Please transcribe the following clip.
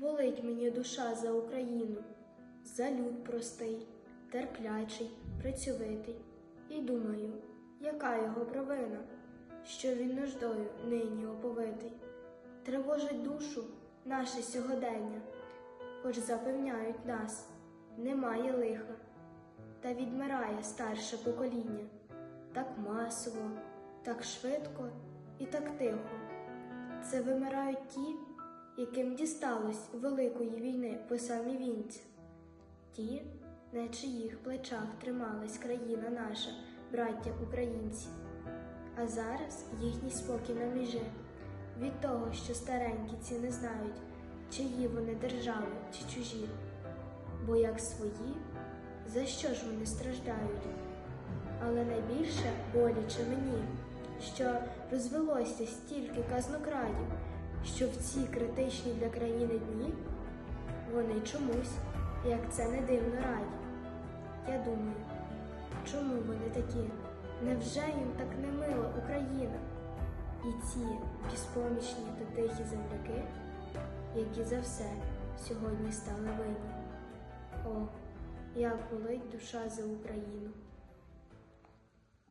Болить мені душа за Україну, за люд простий, терплячий, працьовитий. І думаю, яка його провина, що він нуждою нині оповитий. Тривожить душу наше сьогодення, хоч запевняють нас, немає лиха, та відмирає старше покоління, так масово, так швидко і так тихо. Це вимирають ті, яким дісталось великої війни по самі вінці, ті, на чиїх плечах трималась країна наша, браття українці. А зараз їхній спокій на межі від того, що старенькі ці не знають, чиї вони держави чи чужі. Бо як свої, за що ж вони страждають? Але найбільше боляче мені, що розвелося стільки казнокрадів, що в ці критичні для країни дні вони чомусь, як це не дивно раді. Я думаю, чому вони такі? Невже їм так не мила Україна? І ці безпомічні та тихі земляки, які за все сьогодні стали винні. О, як болить душа за Україну!